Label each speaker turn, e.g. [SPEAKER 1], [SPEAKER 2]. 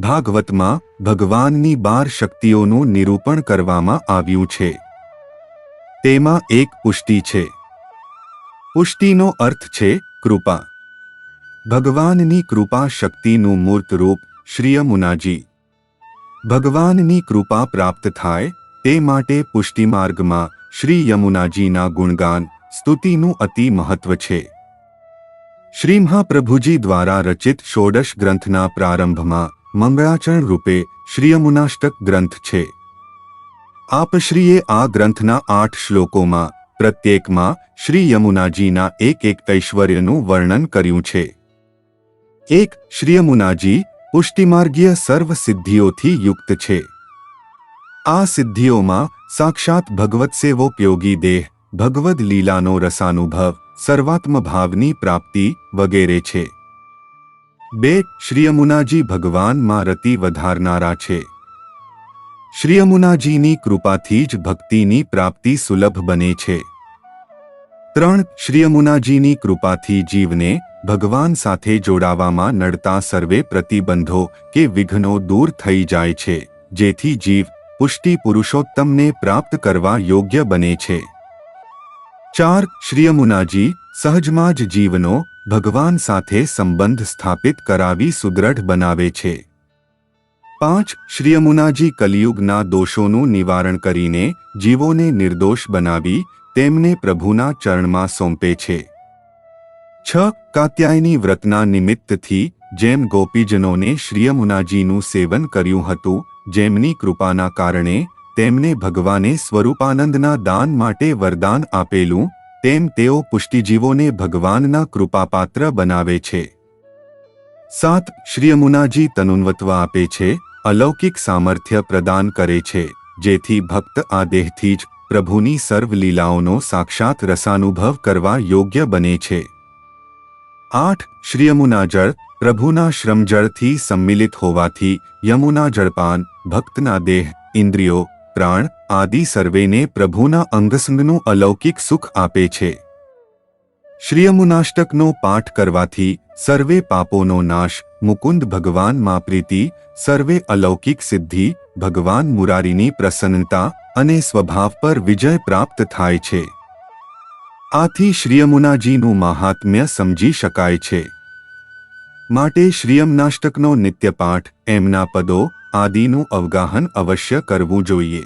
[SPEAKER 1] ભાગવતમાં ભગવાનની બાર શક્તિઓનું નિરૂપણ કરવામાં આવ્યું છે. તેમાં એક પુષ્ટિ છે. પુષ્ટિનો અર્થ છે કૃપા. ભગવાનની કૃપા શક્તિનું મૂર્ત રૂપ શ્રી યમુનાજી ભગવાનની કૃપા પ્રાપ્ત થાય તે માટે પુષ્ટિ માર્ગમાં શ્રી યમુનાજીના ગુણગાન, સ્તુતિનું અતિ મહત્વ છે. શ્રી મહાપ્રભુજી દ્વારા રચિત ષોડશ ગ્રંથના પ્રારંભમાં મંગળાચરણ રૂપે શ્રીયમુનાષ્ટક ગ્રંથ છે. આપશ્રીએ આ ગ્રંથના આઠ શ્લોકોમાં, પ્રત્યેકમાં શ્રી યમુનાજીના એક એક ઐશ્વર્યનું વર્ણન કર્યું છે. એક શ્રી યમુનાજી પુષ્ટિમાર્ગીય સર્વ સિદ્ધિઓથી યુક્ત છે. આ સિદ્ધિઓમાં સાક્ષાત ભગવત સેવોપયોગી દેહ, ભગવદ લીલાનો રસાનુભવ સર્વાત્મ ભાવની પ્રાપ્તિ વગેરે છે. બે શ્રી યમુનાજી ભગવાનમાં વધારનારા છે. શ્રી કૃપાથી જ ભક્તિની પ્રાપ્તિ સુલભ બને છે. ત્રણ શ્રી કૃપાથી જીવને ભગવાન સાથે જોડાવામાં નડતા સર્વે પ્રતિબંધો કે વિઘ્નો દૂર થઈ જાય છે, જેથી જીવ પુષ્ટિ પુરુષોત્તમને પ્રાપ્ત કરવા યોગ્ય બને છે. ચાર શ્રી યમુનાજી સહજમાં જ જીવનો ભગવાન સાથે સંબંધ સ્થાપિત કરાવી સુદૃઢ બનાવે છે. પાંચ, શ્રીયમુનાજી કલિયુગના દોષોનું નિવારણ કરીને જીવોને નિર્દોષ બનાવી તેમને પ્રભુના ચરણમાં સોંપે છે. છ, કાત્યાયની વ્રતના નિમિત્તથી જેમ ગોપીજનોને શ્રીયમુનાજીનું સેવન કર્યું હતું, જેમની કૃપાના કારણે તેમને ભગવાને સ્વરૂપાનંદના દાન માટે વરદાન આપેલું તેમ તેઓ પુષ્ટિજીવોને ભગવાનના કૃપાપાત્ર બનાવે છે. સાત શ્રીયમુનાજી તનુન્વત્વ આપે છે, અલૌકિક સામર્થ્ય પ્રદાન કરે છે, જેથી ભક્ત આ દેહથી જ પ્રભુની સર્વ લીલાઓનો સાક્ષાત રસાનુભવ કરવા યોગ્ય બને છે. આઠ શ્રીયમુના જળ પ્રભુના શ્રમજળથી સંમિલિત હોવાથી યમુના જળપાન, ભક્તના દેહ, ઇન્દ્રિયો પ્રાણ આદિ સર્વેને પ્રભુના અંગસંગનું અલૌકિક સુખ આપે છે. શ્રીયમુનાષ્ટકનો પાઠ કરવાથી સર્વે પાપોનો નાશ મુકુંદ ભગવાનમાં પ્રીતિ, સર્વે અલૌકિક સિદ્ધિ ભગવાન મુરારીની પ્રસન્નતા અને સ્વભાવ પર વિજય પ્રાપ્ત થાય છે. આથી શ્રીયમુનાજીનું મહાત્મ્ય સમજી શકાય છે. માટે શ્રીયમનાષ્ટકનો નિત્યપાઠ એમના પદો આદિનું અવગાહન અવશ્ય કરવું જોઈએ.